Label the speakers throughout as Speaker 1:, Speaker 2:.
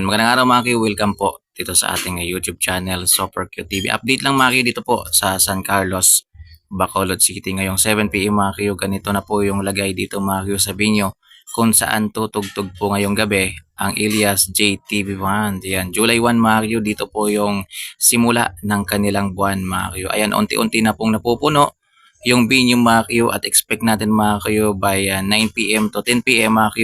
Speaker 1: Ayan, magandang araw mga Q. Welcome po dito sa ating YouTube channel, Super Q TV. Update lang mga Q dito po sa San Carlos, Bacolod City. Ngayong 7pm mga Q, ganito na po yung lagay dito mga Q. Sabihin nyo kung saan tutugtog po ngayong gabi ang Elias JTV Band. Ayan, July 1 mga Q, dito po yung simula ng kanilang buwan mga Q. Ayan, unti-unti na pong napupuno yung venue mga Q at expect natin mga Q by uh, 9pm to 10pm mga Q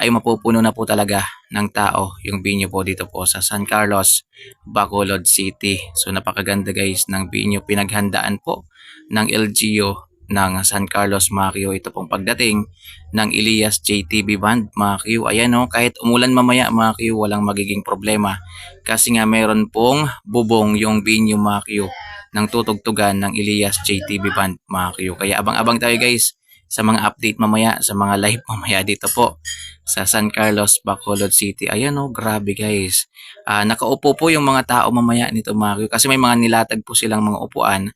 Speaker 1: ay mapupuno na po talaga ng tao yung venue po dito po sa San Carlos, Bacolod City. So napakaganda guys ng venue pinaghandaan po ng LGU ng San Carlos Q. Ito pong pagdating ng Elias JTB Band Q. Ayan o, kahit umulan mamaya Q, walang magiging problema. Kasi nga meron pong bubong yung venue Q ng tutugtugan ng Elias JTB Band mga. Kaya abang-abang tayo guys sa mga update mamaya, sa mga live mamaya dito po sa San Carlos, Bacolod City. Ayan o, grabe guys. Uh, nakaupo po yung mga tao mamaya nito mga. Kasi may mga nilatag po silang mga upuan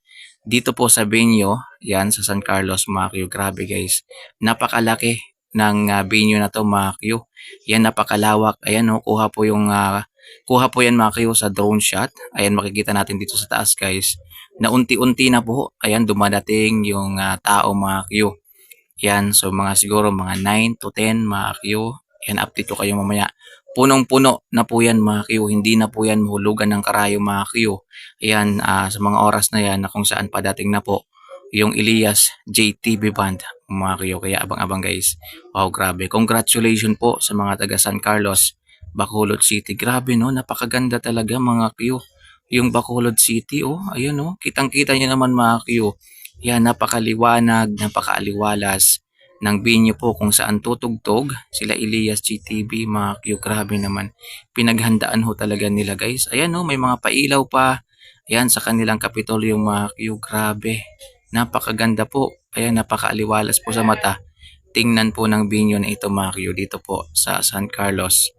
Speaker 1: dito po sa venue, yan sa San Carlos mga. Grabe guys. Napakalaki ng uh, venue na to mga. Yan napakalawak. Ayan o, kuha po yung uh, Kuha po yan mga kayo sa drone shot. Ayan makikita natin dito sa taas guys. Na unti-unti na po. Ayan dumadating yung uh, tao mga Q. Yan so mga siguro mga 9 to 10 mga Q. Yan update ko kayo mamaya. Punong-puno na po yan mga Q. Hindi na po yan mahulugan ng karayo mga Q. Ayan uh, sa mga oras na yan na kung saan padating na po yung Elias JTB Band mga Q. Kaya abang-abang guys. Wow grabe. Congratulations po sa mga taga San Carlos Bacolod City. Grabe no, napakaganda talaga mga Q. Yung Bacolod City, oh, ayun oh, kitang-kita niyo naman mga Q. Yan, napakaliwanag, napakaaliwalas ng binyo po kung saan tutugtog sila Elias GTV, mga Q. Grabe naman. Pinaghandaan ho talaga nila guys. Ayan oh, may mga pailaw pa. Ayan, sa kanilang kapitolyo mga Q. Grabe. Napakaganda po. Ayan, napakaaliwalas po sa mata. Tingnan po ng binyo na ito mga Q dito po sa San Carlos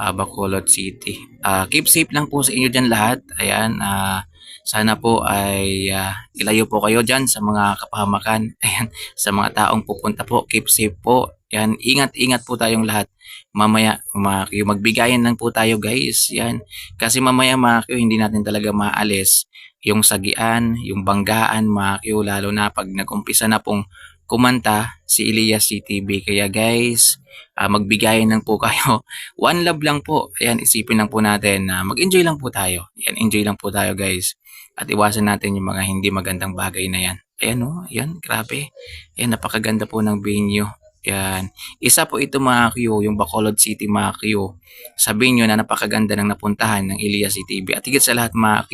Speaker 1: uh, Bacolod City. Uh, keep safe lang po sa inyo dyan lahat. Ayan, uh, sana po ay uh, ilayo po kayo dyan sa mga kapahamakan. Ayan, sa mga taong pupunta po, keep safe po. Yan, ingat-ingat po tayong lahat. Mamaya, mga magbigayan lang po tayo guys. Yan, kasi mamaya mga hindi natin talaga maalis yung sagian, yung banggaan mga lalo na pag nag-umpisa na pong kumanta si Elias CTV. Kaya guys, uh, magbigayan lang po kayo. One love lang po. Ayan, isipin lang po natin na mag-enjoy lang po tayo. Ayan, enjoy lang po tayo guys. At iwasan natin yung mga hindi magandang bagay na yan. Ayan o, oh, ayan, grabe. Ayan, napakaganda po ng venue. Yan. Isa po ito mga Q, yung Bacolod City mga Q. Sabihin nyo na napakaganda ng napuntahan ng Elias CTV. At higit sa lahat mga Q,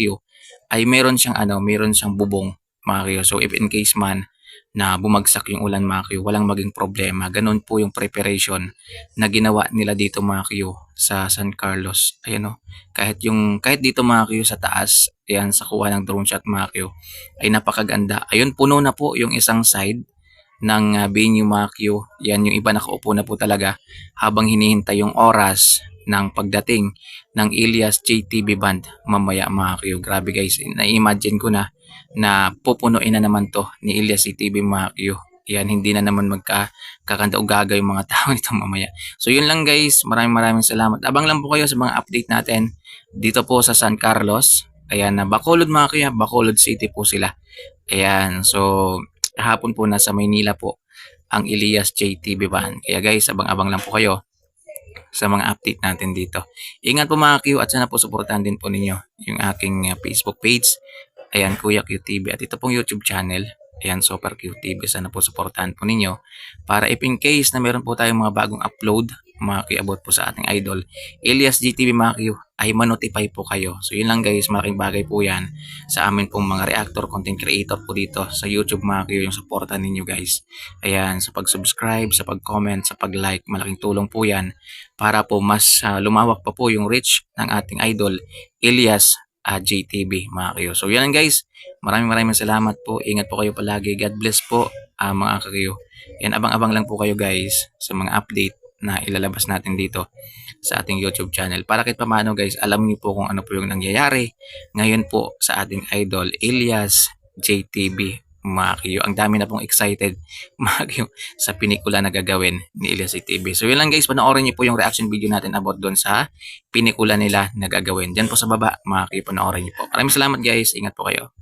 Speaker 1: ay meron siyang ano, meron siyang bubong mga Q. So if in case man na bumagsak yung ulan mga Q, walang maging problema. Ganon po yung preparation na ginawa nila dito mga Q sa San Carlos. Ayan o, kahit, yung, kahit dito mga Q sa taas, yan sa kuha ng drone shot mga Q, ay napakaganda. Ayun, puno na po yung isang side ng uh, venue mga Q. Yan yung iba nakaupo na po talaga habang hinihintay yung oras ng pagdating ng Elias JTB Band mamaya mga Q. Grabe guys, na-imagine ko na na pupunuin na naman to ni Elias CTV Macchio. Yan, hindi na naman magka kakanta o gagay yung mga tao nito mamaya. So yun lang guys, maraming maraming salamat. Abang lang po kayo sa mga update natin dito po sa San Carlos. Ayan, na Bacolod mga kaya, Bacolod City po sila. Ayan, so hapon po nasa Maynila po ang Elias JTV Band. Kaya guys, abang-abang lang po kayo sa mga update natin dito. Ingat po mga Q at sana po suportahan din po ninyo yung aking uh, Facebook page Ayan, Kuya QTV. At ito pong YouTube channel. Ayan, Super QTV. Sana po supportahan po ninyo. Para if in case na meron po tayong mga bagong upload, mga kiabot po sa ating idol, Elias GTV Q, ay manotify po kayo. So yun lang guys, malaking bagay po yan sa amin pong mga reactor, content creator po dito sa YouTube Q, yung supportan ninyo guys. Ayan, sa pag-subscribe, sa pag-comment, sa pag-like, malaking tulong po yan para po mas uh, lumawak pa po yung reach ng ating idol, Elias uh, JTV mga kayo. So yan guys, maraming maraming salamat po. Ingat po kayo palagi. God bless po uh, mga kayo. Yan abang-abang lang po kayo guys sa mga update na ilalabas natin dito sa ating YouTube channel. Para kahit paano guys, alam niyo po kung ano po yung nangyayari ngayon po sa ating idol Elias JTV Q. Ang dami na pong excited Q sa pinikula na gagawin ni Elias TV. So yun lang guys, panoorin niyo po yung reaction video natin about doon sa pinikula nila na gagawin. Diyan po sa baba Q, panoorin niyo po. Maraming salamat guys, ingat po kayo.